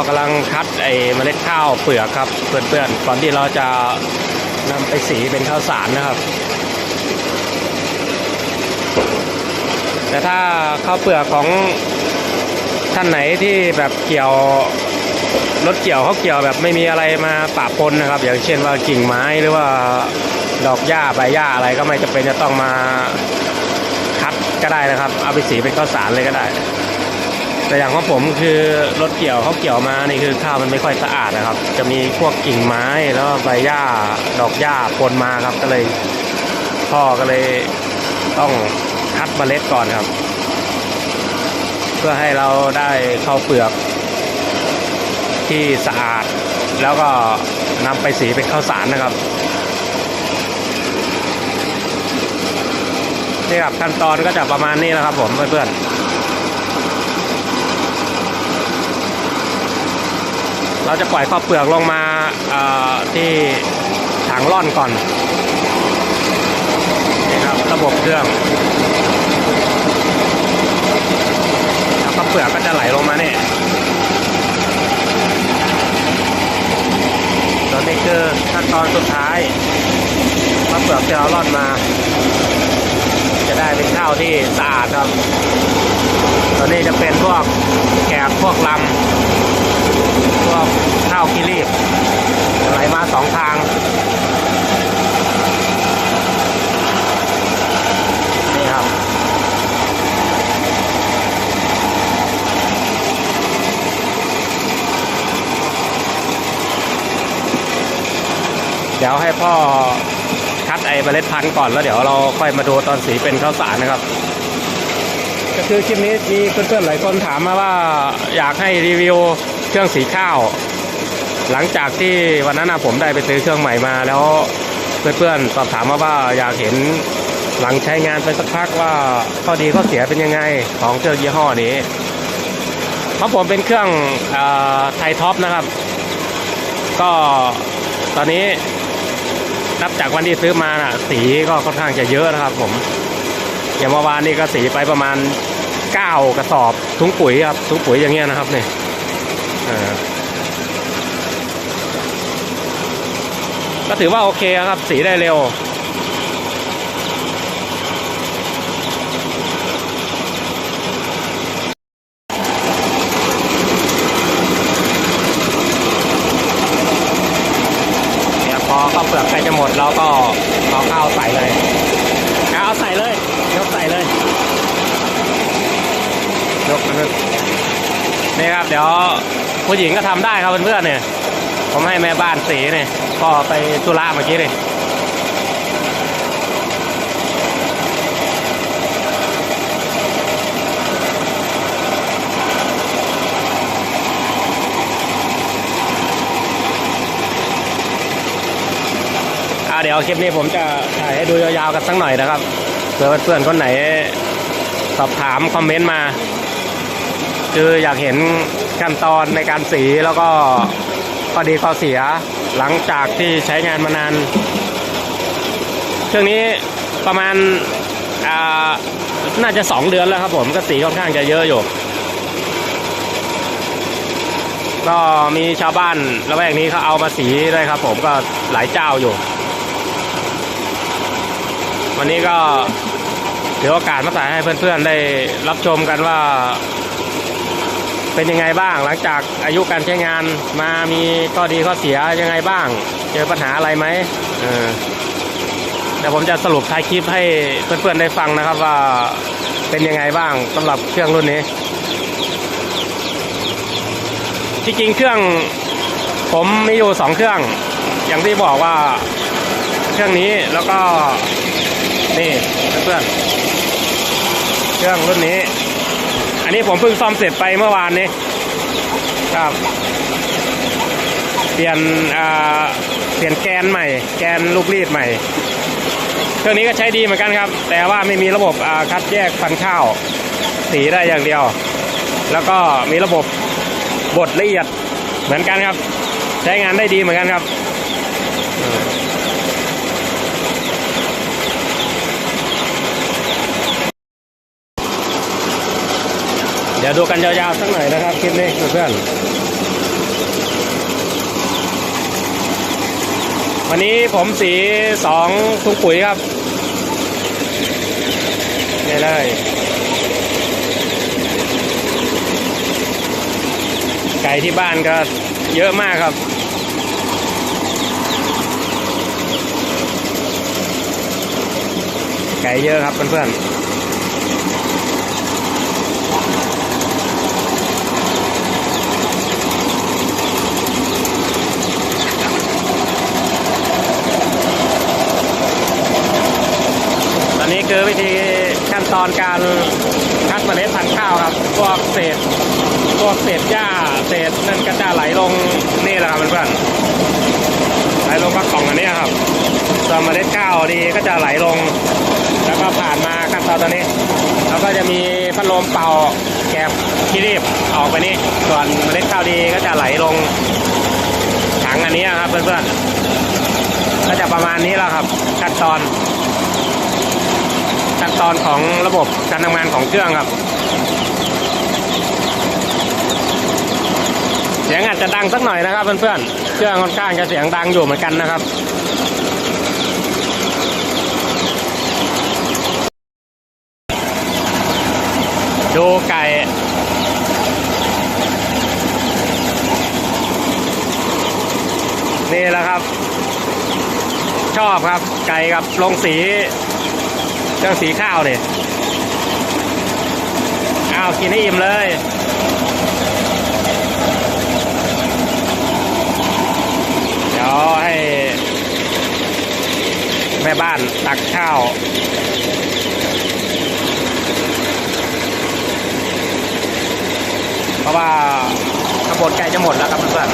พ่อกำลังคัดไอ้เมล็ดข้าวเปลือกครับเพื่อนๆก่อนที่เราจะนำไปสีเป็นข้าวสารนะครับ แต่ถ้าข้าวเปลือกของท่านไหนที่แบบเกี่ยวรถเกี่ยวเขาเกี่ยวแบบไม่มีอะไรมาปะปนนะครับ อย่างเช่นว่ากิ่งไม้หรือว่าดอกหญ้าใบหญ้าอะไรก็ไม่จำเป็นจะต้องมาคัดก็ได้นะครับ เอาไปสีเป็นข้าวสารเลยก็ได้ แต่อย่างของผมคือรถเกี่ยวเขาเกี่ยวมานี่คือข้าวมันไม่ค่อยสะอาดนะครับ จะมีพวกกิ่งไม้แล้วใบหญ้าดอกหญ้าปนมาครับก็เลยพ่อก็เลยต้องคัดเมล็ดก่อนครับ เพื่อให้เราได้ข้าวเปลือก ที่สะอาด แล้วก็นำไปสีเป็นข้าวสารนะครับนี่ครับขั้นตอนก็จะประมาณนี้นะครับผมเพื่อนๆ เราจะปล่อยข้าวเปลือกลงมาที่ถังร่อนก่อนนี่ครับระบบเครื่องแล้วข้าวเปลือกก็จะไหลลงมาเนี่ยแล้วนี่คือขั้นตอนสุดท้ายมะเปลือกที่เราร่อนมา เป็นข้าวที่สะอาดครับตัวนี้จะเป็นพวกแกบพวกลำพวกข้าวกิรีบไหลมาสองทางนี่ครับเดี๋ยวให้พ่อ เมล็ดพันธุ์ก่อนแล้วเดี๋ยวเราค่อยมาดูตอนสีเป็นข้าวสารนะครับ ก็คือคลิปนี้มีเพื่อนๆหลายคนถามมาว่าอยากให้รีวิวเครื่องสีข้าว หลังจากที่วันนั้นผมได้ไปซื้อเครื่องใหม่มา แล้วเพื่อนๆสอบถามมาว่าอยากเห็นหลังใช้งานไปสักพักว่าข้อดีข้อเสียเป็นยังไงของเครื่องยี่ห้อนี้เพราะผมเป็นเครื่องไทยท็อปนะครับ ก็ตอนนี้ นับจากวันที่ซื้อมาน่ะ สีก็ค่อนข้างจะเยอะนะครับ ผม อย่างเมื่อวานนี้ก็สีไปประมาณเก้ากระสอบถุงปุ๋ยครับถุงปุ๋ยอย่างเงี้ยนะครับเนี่ยก็ถือว่าโอเคครับ สีได้เร็ว เนี่ยพอข้าวเปลื อกใกล้จะหมดเราก็เอาข้าวใส่เลยเอาใส่เลย ยกใส่เลย ยกเลยนี่ครับ เดี๋ยวผู้หญิงก็ทำได้ครับเพื่อนๆเนี่ย ผมให้แม่บ้านสีเนี่ยพ่อไปธุระเมื่อกี้เลย เดี๋ยวคลิปนี้ผมจะถ่ายให้ดูยาวๆกันสักหน่อยนะครับเผื่อเพื่อนๆคนไหนสอบถามคอมเมนต์มา คืออยากเห็นขั้นตอนในการสีแล้วก็ข้อดีข้อเสียหลังจากที่ใช้งานมานาน เครื่องนี้ประมาณน่าจะสองเดือนแล้วครับผมก็สีค่อนข้างจะเยอะอยู่ก็มีชาวบ้านละแวกนี้เขาเอามาสีด้วยครับผมก็หลายเจ้าอยู่ วันนี้ก็ถือโอกาสมาถ่ายให้เพื่อนๆได้รับชมกันว่า เป็นยังไงบ้าง หลังจากอายุการใช้งานมามีข้อดีข้อเสียยังไงบ้าง เจอปัญหาอะไรไหมเออเดี๋ยวผมจะสรุปท้ายคลิปให้เพื่อนๆได้ฟังนะครับว่าเป็นยังไงบ้างสำหรับเครื่องรุ่นนี้ที่จริงเครื่องผมมีอยู่สองเครื่อง อย่างที่บอกว่าเครื่องนี้แล้วก็ นี่เพื่อนเครื่องรุ่นนี้ อันนี้ผมเพิ่งซ่อมเสร็จไปเมื่อวานนี้ครับ เปลี่ยนเปลี่ยนแกนใหม่ แกนลูกรีดใหม่ เครื่องนี้ก็ใช้ดีเหมือนกันครับ แต่ว่าไม่มีระบบคัดแยกพันข้าว สีได้อย่างเดียว แล้วก็มีระบบบดละเอียดเหมือนกันครับ ใช้งานได้ดีเหมือนกันครับ ดี๋ยวดูกันยาวๆสักหน่อยนะครับคลิปนี้เพื่อนวันนี้ผมสีสองทุงปุ๋ยครับนี่เลยไก่ที่บ้านก็เยอะมากครับไก่เยอะครับเพื่อนๆ นี้คือวิธีขั้นตอนการคัดเมล็ดพันธุ์ข้าวครับ พวกเศษ พวกเศษหญ้า เศษนั่นก็จะไหลลงนี่แหละครับเพื่อนๆไหลลงก็กล่องอันนี้ครับส่วนเมล็ดข้าวดีก็จะไหลลง แล้วก็ผ่านมาขั้นตอนตอนนี้ แล้วก็จะมีพัดลมเป่าแกบที่รีบออกไปนี่ ส่วนเมล็ดข้าวดีก็จะไหลลงถังอันนี้ครับเพื่อนๆ ก็จะประมาณนี้แล้วครับขั้นตอน ตอนของระบบการทำงานของเครื่องครับ เสียงอาจจะดังสักหน่อยนะครับเพื่อนๆ เครื่องค่อนข้างจะเสียงดังอยู่เหมือนกันนะครับดูไก่นี่แหละครับ ชอบครับไก่กับลงสี เครื่องสีข้าวเนี่ยอ้าวกินให้อิ่มเลยเดี๋ยวให้แม่บ้านตักข้าวเพราะว่าขบวนไก่จะหมดแล้วครับเพื่อน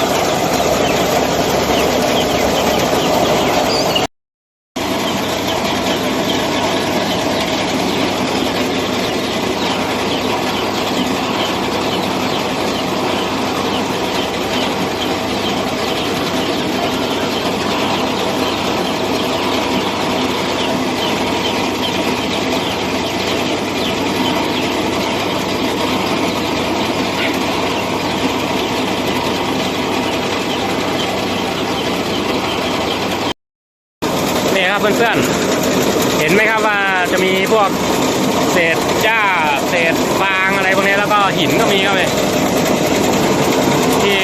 นี่ครับเพื่อนๆ เห็นไหมครับว่าจะมีพวกเศษหญ้าเศษฟางอะไรพวกนี้แล้วก็หินก็มีครับเลยที่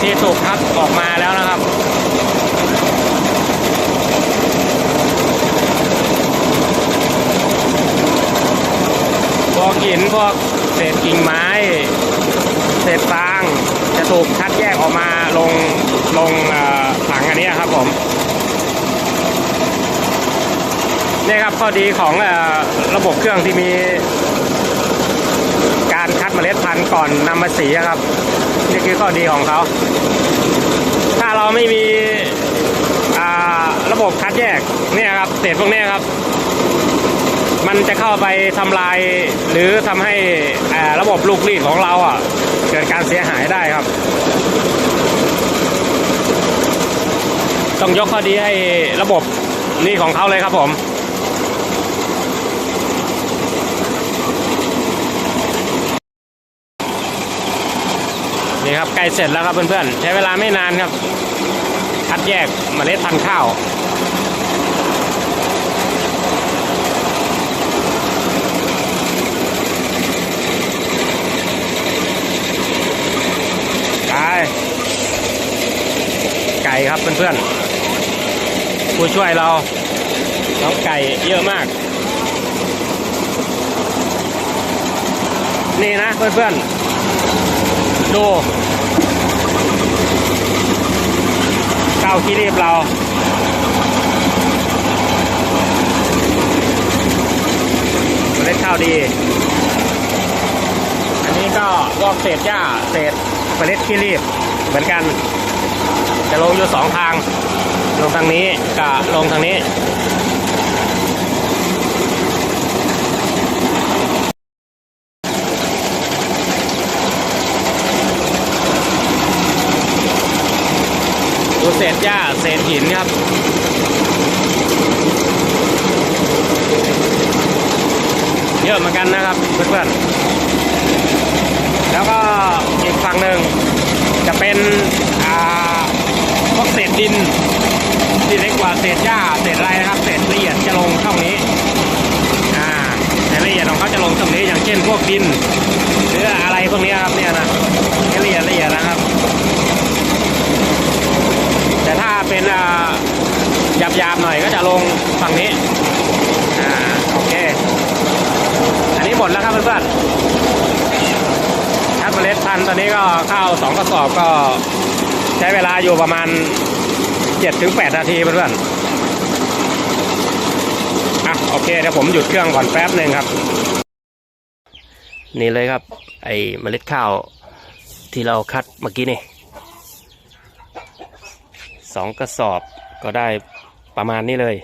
ที่ถูกคัดออกมาแล้วนะครับพวกหินพวกเศษกิ่งไม้ เศษฟางจะถูกคัดแยกออกมาลงลงถังอันนี้ครับผม นี่ครับข้อดีของระบบเครื่องที่มีการคัดเมล็ดพันธุ์ก่อนนำมาสีครับ นี่คือข้อดีของเขา ถ้าเราไม่มีระบบคัดแยกเนี่ยครับเศษพวกนี้ครับ มันจะเข้าไปทำลายหรือทำให้ระบบลูกรีดของเราอะเกิดการเสียหายได้ครับ ต้องยกข้อดีให้ระบบนี่ของเขาเลยครับผม นี่ครับใกล้เสร็จแล้วครับเพื่อนๆ ใช้เวลาไม่นานครับ คัดแยกเมล็ดพันธุ์ข้าวไก่ไก่ครับเพื่อนๆ ผู้ช่วยเราน้องไก่เยอะมาก นี่นะเพื่อนๆ ดูข้าวขี้รีบเราเมล็ดข้าวดี อันนี้ก็วอกเศษหญ้าเศษเมล็ดขี้รีบเหมือนกัน จะลงอยู่สองทาง ลงทางนี้กับลงทางนี้ เศษหญ้าเศษหินครับเยอะเหมือนกันนะครับเพื่อนๆแล้วก็อีกฝั่งหนึ่งจะเป็นพวกเศษดินที่เล็กกว่าเศษหญ้าเศษไรนะครับ เศษละเอียดจะลงช่องนี้าเศษละเอียดของเขาจะลงช่องนี้อย่างเช่นพวกดินหรืออะไรพวกนี้ครับเนี่ยนะละเอียดละเอียดนะครับ แต่ถ้า เป็นหยาบๆหน่อยก็จะลงฝั่งนี้อ่าโอเค อันนี้หมดแล้วครับเพื่อนๆคัดเมล็ดพันธุ์ตอนนี้ก็เข้าสองกระสอบก็ใช้เวลาอยู่ประมาณเจ็ดถึงแปดนาทีเพื่อนๆอะโอเคเดี๋ยวผมหยุดเครื่องก่อนแป๊บหนึ่งครับ นี่เลยครับ ไอเมล็ดข้าวที่เราคัดเมื่อกี้นี่ สองกระสอบก็ได้ประมาณนี้เลย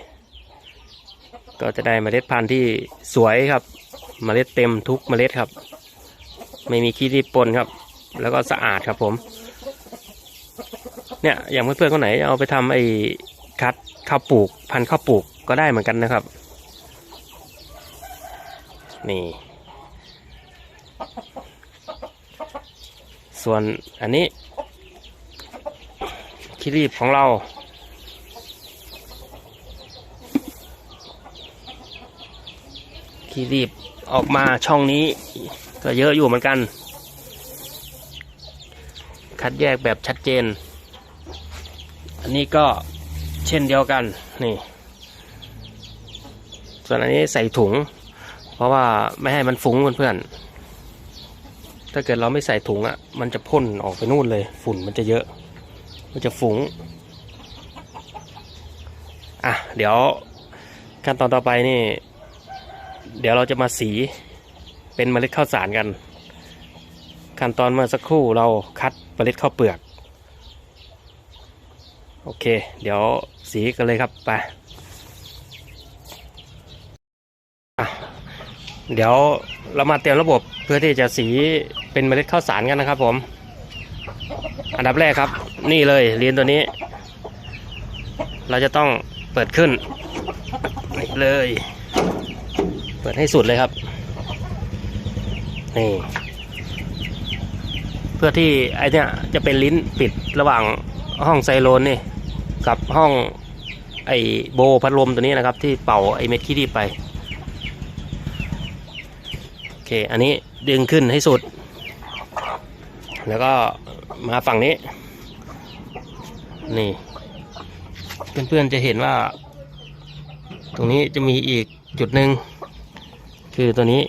ก็จะได้เมล็ดพันธุ์ที่สวยครับเมล็ดเต็มทุกเมล็ดครับ ไม่มีขี้รีบปนครับ แล้วก็สะอาดครับผม เนี่ยอย่างเพื่อนๆคนไหนเอาไปทำไอ้คัดข้าวปลูก พันธุ์ข้าวปลูกก็ได้เหมือนกันนะครับ นี่ส่วนอันนี้ ขี้รีบของเราขี้รีบออกมาช่องนี้ก็เยอะอยู่เหมือนกัน คัดแยกแบบชัดเจน อันนี้ก็เช่นเดียวกันนี่ ส่วนอันนี้ใส่ถุง เพราะว่าไม่ให้มันฟุ้งเพื่อนๆถ้าเกิดเราไม่ใส่ถุงอะ่ะมันจะพ่นออกไปนู่นเลย ฝุ่นมันจะเยอะ มันจะฟุ้งอะเดี๋ยวขั้นตอนต่อไปนี่ เดี๋ยวเราจะมาสีเป็นเมล็ดข้าวสารกัน ขั้นตอนเมื่อสักครู่เราคัดเมล็ดข้าวเปลือก โอเค เดี๋ยวสีกันเลยครับไปเดี๋ยวเรามาเตรียมระบบเพื่อที่จะสีเป็นเมล็ดข้าวสารกันนะครับผม อันดับแรกครับ นี่เลยเหรียญตัวนี้ เราจะต้องเปิดขึ้นนี่เลย เปิดให้สุดเลยครับ นี่ เพื่อที่ไอเนี้ยจะเป็นลิ้นปิดระหว่างห้องไซโลนนี่ กับห้องไอโบพัดลมตัวนี้นะครับ ที่เป่าไอเม็ดขี้ดีไป โอเค อันนี้ดึงขึ้นให้สุด แล้วก็มาฝั่งนี้ นี่ เพื่อนๆจะเห็นว่า ตรงนี้จะมีอีกจุดหนึ่งคือตัวนี้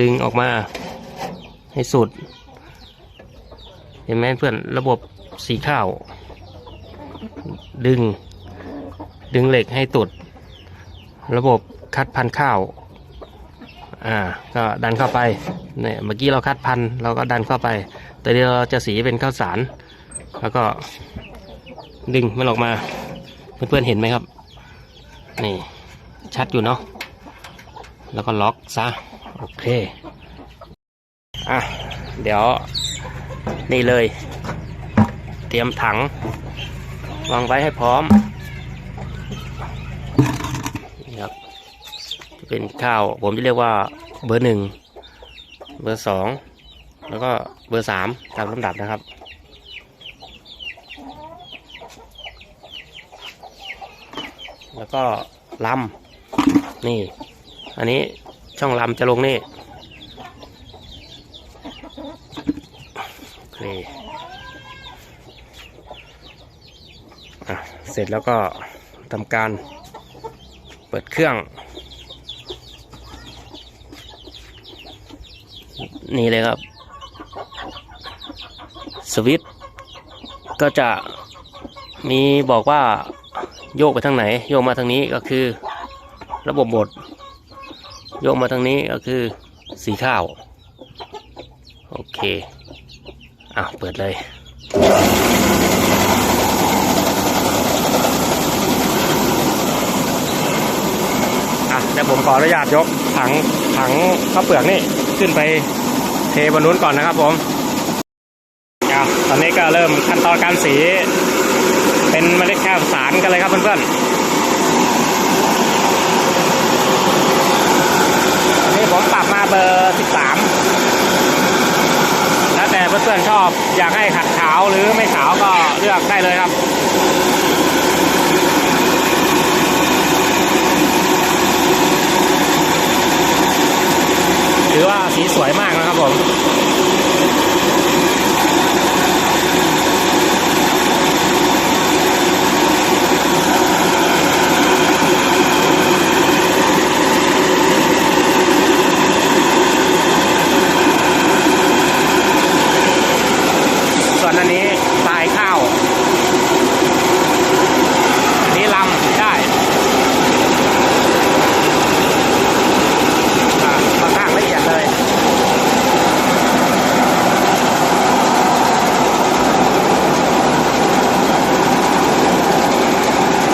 ดึงออกมาให้สุด เห็นไหมเพื่อนระบบสีข้าว ดึง ดึงเหล็กให้ตุด ระบบคัดพันข้าวอ่าก็ดันเข้าไปเนี่ยเมื่อกี้เราคัดพันเราก็ดันเข้าไป แต่เดี๋ยวเราจะสีเป็นข้าวสาร แล้วก็ดึงมันออกมาเพื่อนๆเห็นไหมครับ นี่ชัดอยู่เนาะแล้วก็ล็อกซะโอเคอะเดี๋ยวนี่เลย เตรียมถัง วางไว้ให้พร้อมนี่ครับเป็นข้าวผมจะเรียกว่าเบอร์หนึ่งเบอร์สองแล้วก็เบอร์สามตามลำดับนะครับ แล้วก็ลำนี่ อันนี้ช่องลำจะลงนี่นี่เสร็จแล้วก็ทำการเปิดเครื่อง นี่เลยครับ สวิตก็จะมีบอกว่า โยกไปทางไหน โยกมาทางนี้ก็คือ ระบบหมดโยกมาทางนี้ก็คือสีข้าว โอเคอะเปิดเลยอะเดี๋ยวผมขออนุญาตยกถังถังข้าวเปลือกนี่ขึ้นไปเทบนนู้นก่อนนะครับผมอะตอนนี้ก็เริ่มขั้นตอนการสีเป็นเมลามสารกันเลยครับเพื่อนๆนี่ผมปรับมาเบอร์ 13 แล้วแต่เพื่อนๆชอบอยากให้ขัดขาวหรือไม่ขาวก็เลือกได้เลยครับถือว่าสีสวยมากนะครับผม วนอันนี้ทรายข้าวอันนี้ลำได้อ่าค่อนข้างละเอียดเลย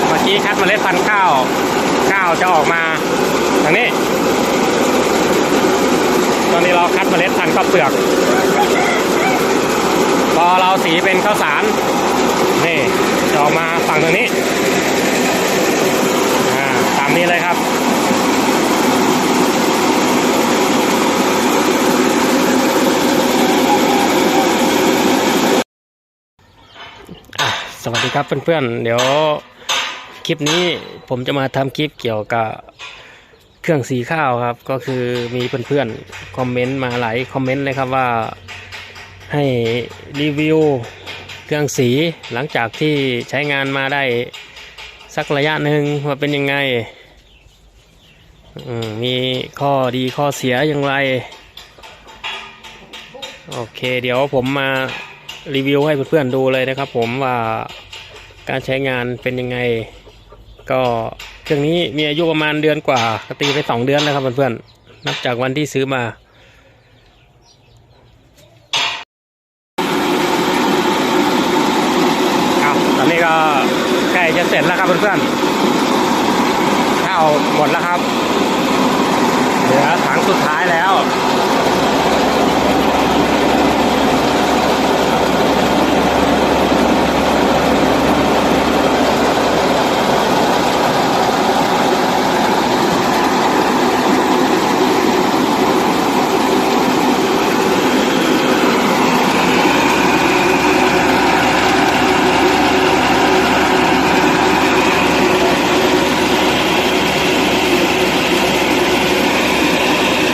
เมื่อกี้คัดเมล็ดพันธุ์ข้าว ข้าวจะออกมาทางนี้ ตอนนี้เราคัดเมล็ดพันธุ์ข้าวเปลือก สีเป็นข้าวสารนี่จะออกมาฝั่งตรงนี้ตามนี้เลยครับสวัสดีครับเพื่อนๆ เดี๋ยวคลิปนี้ผมจะมาทำคลิปเกี่ยวกับเครื่องสีข้าวครับ ก็คือมีเพื่อนๆ คอมเมนต์มาหลายคอมเมนต์เลยครับว่า ให้รีวิวเครื่องสีหลังจากที่ใช้งานมาได้สักระยะหนึ่งว่าเป็นยังไง มีข้อดีข้อเสียอย่างไร โอเค เดี๋ยวผมมารีวิวให้เพื่อนๆดูเลยนะครับผมว่าการใช้งานเป็นยังไง ก็เครื่องนี้มีอายุประมาณเดือนกว่าตีไปสองเดือนแล้วครับเพื่อนๆนับจากวันที่ซื้อมา ครับตอนนี้ ก็ใกล้จะเสร็จแล้วครับเพื่อนๆข้าวหมดแล้วครับ เหลือถังสุดท้ายแล้ว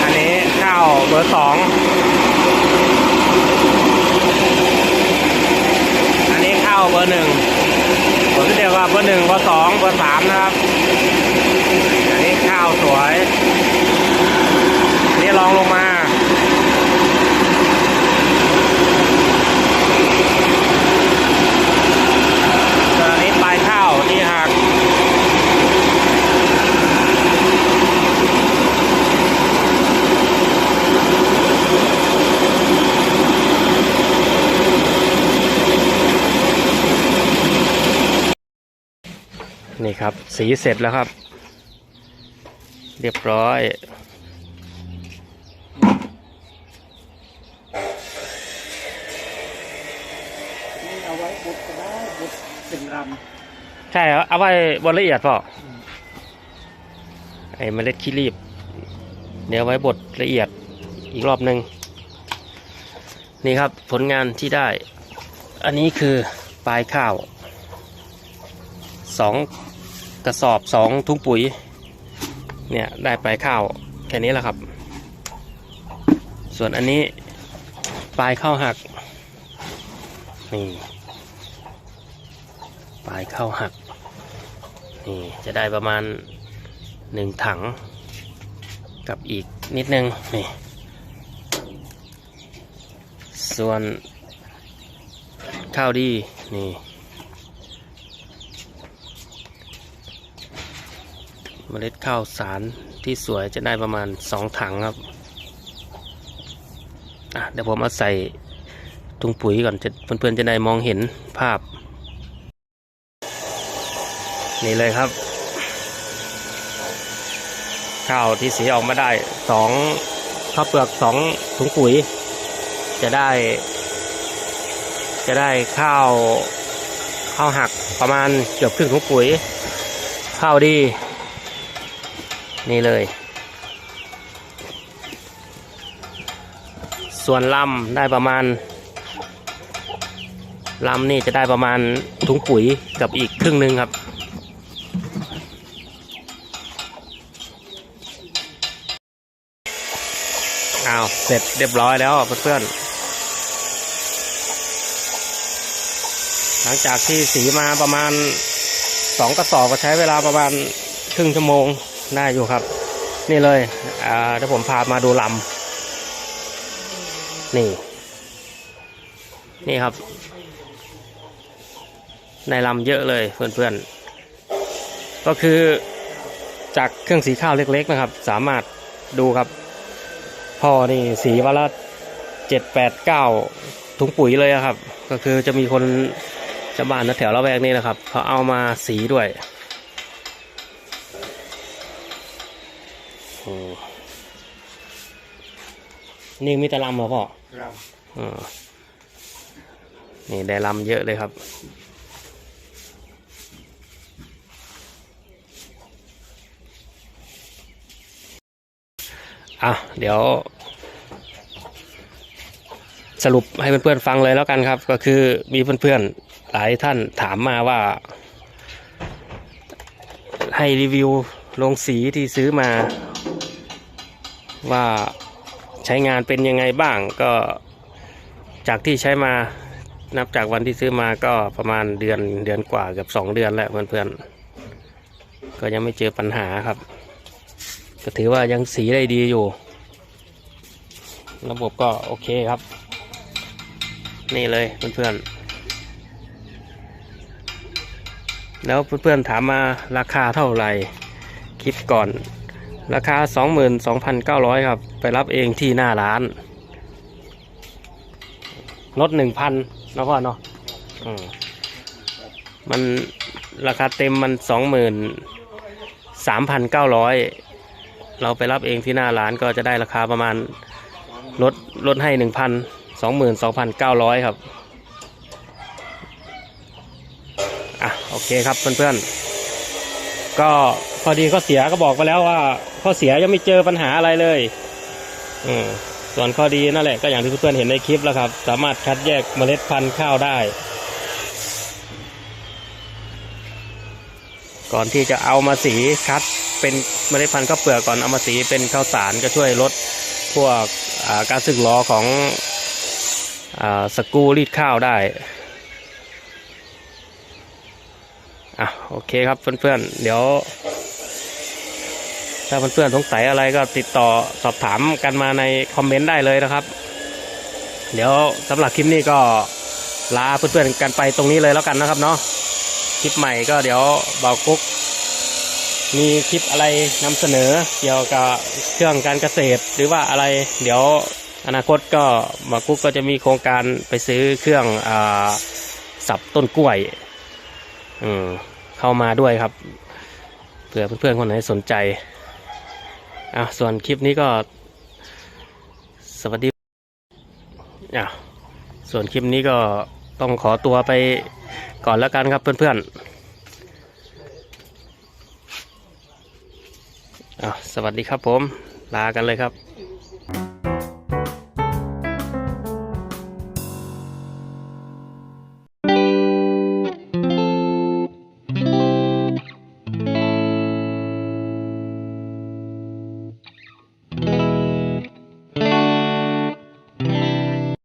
อันนี้ข้าวเบอร์สอง อันนี้ข้าวเบอร์หนึ่ง ผมจะเรียกว่าเบอร์หนึ่งเบอร์สองเบอร์สามนะครับ อันนี้ข้าวสวย นี่ลองลงมา ส่วนอันนี้ปลายข้าวที่หัก นี่ครับ สีเสร็จแล้วครับ เรียบร้อยนี่เอาไว้บุดก็ได้บุดเป็นรใช่ครับเอาไว้บนละเอียดเปล่าไอ้เมล็ดขี้รีบ เดี๋ยวไว้บดละเอียดอีกรอบหนึ่งนี่ครับผลงานที่ได้ อันนี้คือปลายข้าวสอง กระสอบสองถุงปุ๋ย เนี่ยได้ปลายข้าวแค่นี้แหละครับ ส่วนอันนี้ปลายข้าวหักนี่ปลายข้าวหักนี่จะได้ประมาณหนึ่งถังกับอีกนิดนึงนี่ส่วนข้าวดีนี่ เมล็ดข้าวสารที่สวยจะได้ประมาณสองถังครับเดี๋ยวผมมาใส่ถุงปุ๋ยก่อนจะเพื่อนๆจะได้มองเห็นภาพ นี่เลยครับ ข้าวที่สีออกมาได้สองข้าวเปลือกสองถุงปุ๋ย จะได้ จะได้ข้าวข้าวหักประมาณเกือบครึ่งถุงปุ๋ย ข้าวดี นี่เลย ส่วนลำได้ประมาณลำนี่จะได้ประมาณถุงปุ๋ยกับอีกครึ่งหนึ่งครับ เอาเสร็จเรียบร้อยแล้วเพื่อนๆ หลังจากที่สีมาประมาณสองกระสอบก็ใช้เวลาประมาณครึ่งชั่วโมง ได้อยู่ครับ นี่เลยอ่าเดี๋ยวผมพามาดูลำนี่ นี่ครับ ในลำเยอะเลยเพื่อนๆ ก็คือจากเครื่องสีข้าวเล็ก ๆ นะครับ สามารถดูครับพ่อนี่สีวันละเจ็ดแปดเก้าถุงปุ๋ยเลยอะครับ ก็คือจะมีคนชาวบ้านแถวละแวกนี้นะครับเขาเอามาสีด้วย นี่มีแต่ลำเหรอพ่อครับอ่านี่ได้ลำเยอะเลยครับ อะ เดี๋ยว สรุปให้เพื่อนๆฟังเลยแล้วกันครับ ก็คือมีเพื่อนๆหลายท่านถามมาว่า ให้รีวิวลงสีที่ซื้อมาว่า ใช้งานเป็นยังไงบ้างก็จากที่ใช้มานับจากวันที่ซื้อมาก็ประมาณเดือนเดือนกว่าเกับสองเดือนแล้วเพื่อนๆ ก็ยังไม่เจอปัญหาครับ ก็ถือว่ายังสีได้ดีอยู่ ระบบก็โอเคครับ นี่เลยเพื่อนๆ แล้วเพื่อนๆถามมาราคาเท่าไหร่คลิปก่อน ราคา 22,900 ครับ ไปรับเองที่หน้าร้านลด1,000นะพ่อเนาะมันราคาเต็มมัน 23,900 เราไปรับเองที่หน้าร้านก็จะได้ราคาประมาณลดลดให้ 1,000 22,900 ครับอะโอเคครับเพื่อนๆก็พอดีข้อเสียก็บอกไปแล้วว่า ข้อเสียยังไม่เจอปัญหาอะไรเลย อืมส่วนข้อดีนั่นแหละก็อย่างที่เพื่อนๆเห็นในคลิปแล้วครับ สามารถคัดแยกเมล็ดพันธุ์ข้าวได้ ก่อนที่จะเอามาสีคัดเป็นเมล็ดพันธุ์ข้าวเปลือกก่อนเอามาสีเป็นข้าวสารก็ช่วยลดพวกาการสึกหรอของอสกูรีดข้าวได้อะโอเคครับเพื่อนๆเดี๋ยว ถ้าเพื่อนๆสงสัยอะไรก็ติดต่อสอบถามกันมาในคอมเมนต์ได้เลยนะครับ เดี๋ยวสำหรับคลิปนี้ก็ลาเพื่อนๆกันไปตรงนี้เลยแล้วกันนะครับเนาะคลิปใหม่ก็เดี๋ยวเบากุ๊กมีคลิปอะไรนำเสนอเกี่ยวกับเครื่องการเกษตร หรือว่าอะไร เดี๋ยวอนาคตก็เบากุ๊กก็จะมีโครงการไปซื้อเครื่องอสับต้นกล้วยอืมเข้ามาด้วยครับเผื่อเพื่อนๆคนไหนสนใจ อะส่วนคลิปนี้ก็ สวัสดีอะส่วนคลิปนี้ก็ต้องขอตัวไปก่อนแล้วกันครับเพื่อนๆอะสวัสดีครับผม ลากันเลยครับ